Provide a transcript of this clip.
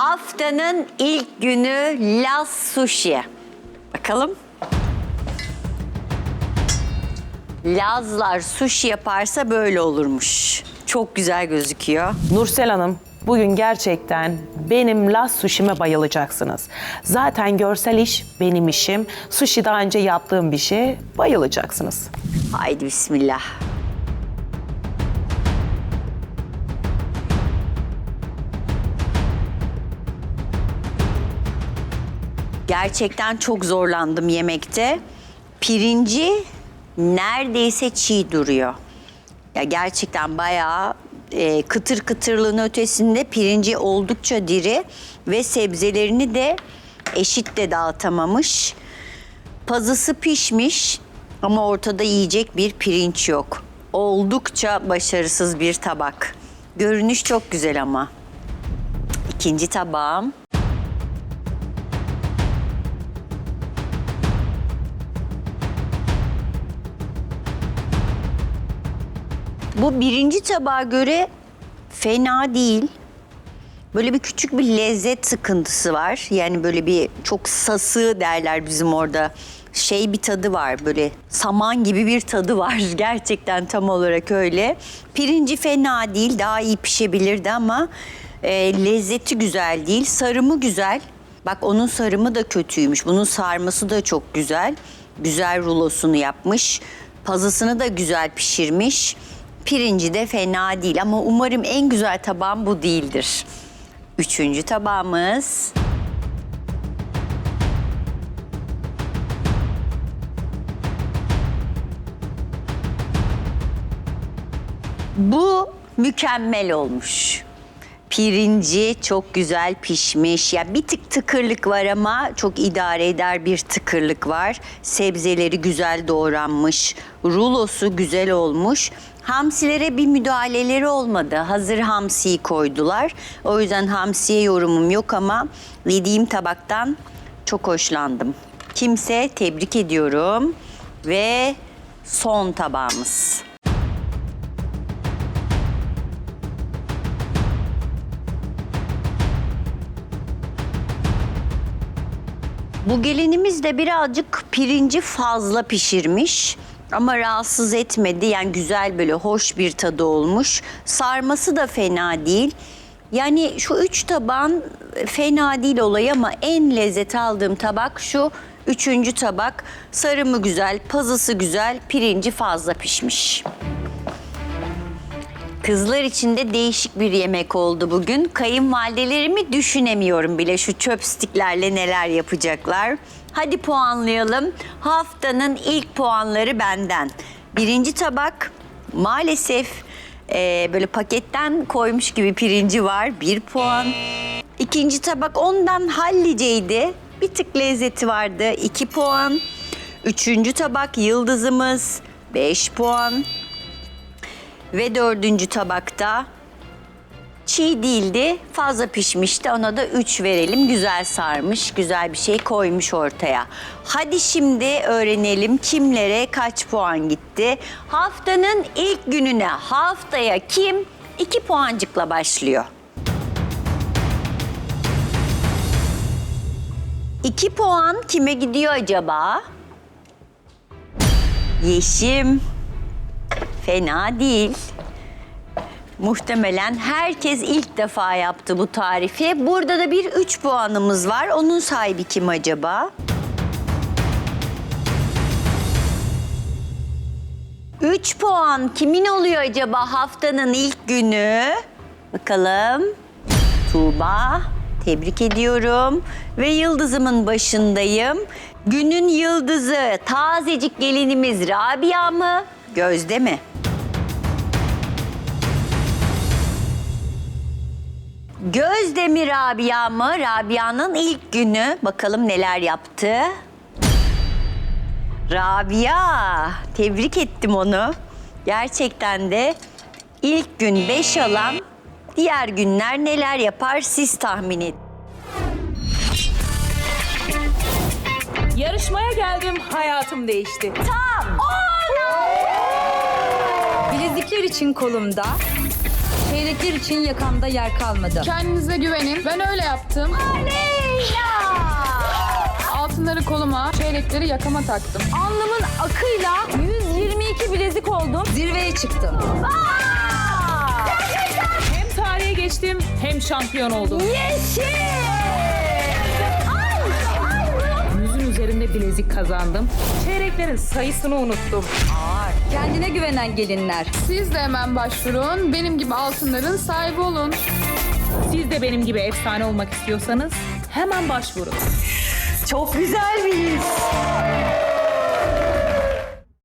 Haftanın ilk günü Las Sushi. Bakalım. Lazlar sushi yaparsa böyle olurmuş. Çok güzel gözüküyor. Nursel Hanım, bugün gerçekten benim Las Sushi'me bayılacaksınız. Zaten görsel iş benim işim. Sushi daha önce yaptığım bir şey. Bayılacaksınız. Haydi bismillah. Gerçekten çok zorlandım yemekte. Pirinci neredeyse çiğ duruyor. Ya gerçekten bayağı e, kıtır kıtırlığın ötesinde pirinci oldukça diri ve sebzelerini de eşit de dağıtamamış. Pazısı pişmiş ama ortada yiyecek bir pirinç yok. Oldukça başarısız bir tabak. Görünüş çok güzel ama. İkinci tabağım. Bu birinci tabağa göre fena değil. Böyle bir küçük bir lezzet sıkıntısı var. Yani böyle bir çok sası derler bizim orada. Şey bir tadı var böyle saman gibi bir tadı var. Gerçekten tam olarak öyle. Pirinci fena değil daha iyi pişebilirdi ama e, lezzeti güzel değil. Sarımı güzel. Bak onun sarımı da kötüymüş. Bunun sarması da çok güzel. Güzel rulosunu yapmış. Pazısını da güzel pişirmiş. Pirinci de fena değil ama umarım en güzel tabağım bu değildir. Üçüncü tabağımız. Bu mükemmel olmuş. Pirinci çok güzel pişmiş. Ya bir tık tıkırlık var ama çok idare eder bir tıkırlık var. Sebzeleri güzel doğranmış. Rulosu güzel olmuş. Hamsilere bir müdahaleleri olmadı. Hazır hamsiyi koydular. O yüzden hamsiye yorumum yok ama yediğim tabaktan çok hoşlandım. Kimse tebrik ediyorum. Ve son tabağımız. Bu gelinimiz de birazcık pirinci fazla pişirmiş ama rahatsız etmedi. Yani güzel böyle hoş bir tadı olmuş. Sarması da fena değil. Yani şu üç tabağın fena değil olay ama en lezzet aldığım tabak şu üçüncü tabak. Sarımı güzel, pazısı güzel, pirinci fazla pişmiş. Kızlar için de değişik bir yemek oldu bugün. Kayınvalidelerimi düşünemiyorum bile şu chopsticklerle neler yapacaklar. Hadi puanlayalım. Haftanın ilk puanları benden. Birinci tabak maalesef eee, böyle paketten koymuş gibi pirinci var. Bir puan. İkinci tabak ondan halliceydi. Bir tık lezzeti vardı. iki puan. Üçüncü tabak yıldızımız. Beş puan. Ve dördüncü tabakta çiğ değildi, fazla pişmişti. Ona da 3 verelim. Güzel sarmış, güzel bir şey koymuş ortaya. Hadi şimdi öğrenelim kimlere kaç puan gitti. Haftanın ilk gününe haftaya kim 2 puancıkla başlıyor. 2 puan kime gidiyor acaba? Yeşim. Fena değil. Muhtemelen herkes ilk defa yaptı bu tarifi. Burada da bir 3 puanımız var. Onun sahibi kim acaba? 3 puan kimin oluyor acaba haftanın ilk günü? Bakalım. Tuğba. Tebrik ediyorum. Ve yıldızımın başındayım. Günün yıldızı tazecik gelinimiz Rabia mı? Gözde mi? Gözde mi Rabia mı? Rabia'nın ilk günü. Bakalım neler yaptı. Rabia. Tebrik ettim onu. Gerçekten de ilk gün 5 alan diğer günler neler yapar siz tahmin edin. Yarışmaya geldim, hayatım değişti. Tam. Bilezikler için kolumda Çeyrekler için yakamda yer kalmadı. Kendinize güvenin. Ben öyle yaptım. Altınları koluma, çeyrekleri yakama taktım. Alnımın akıyla 122 bilezik oldum. Zirveye çıktım. Hem tarihe geçtim hem şampiyon oldum. Yüzün bilezik kazandım. Çeyreklerin sayısını unuttum. Kendine güvenen gelinler. Siz de hemen başvurun. Benim gibi altınların sahibi olun. Siz de benim gibi efsane olmak istiyorsanız hemen başvurun. Çok güzel bir his.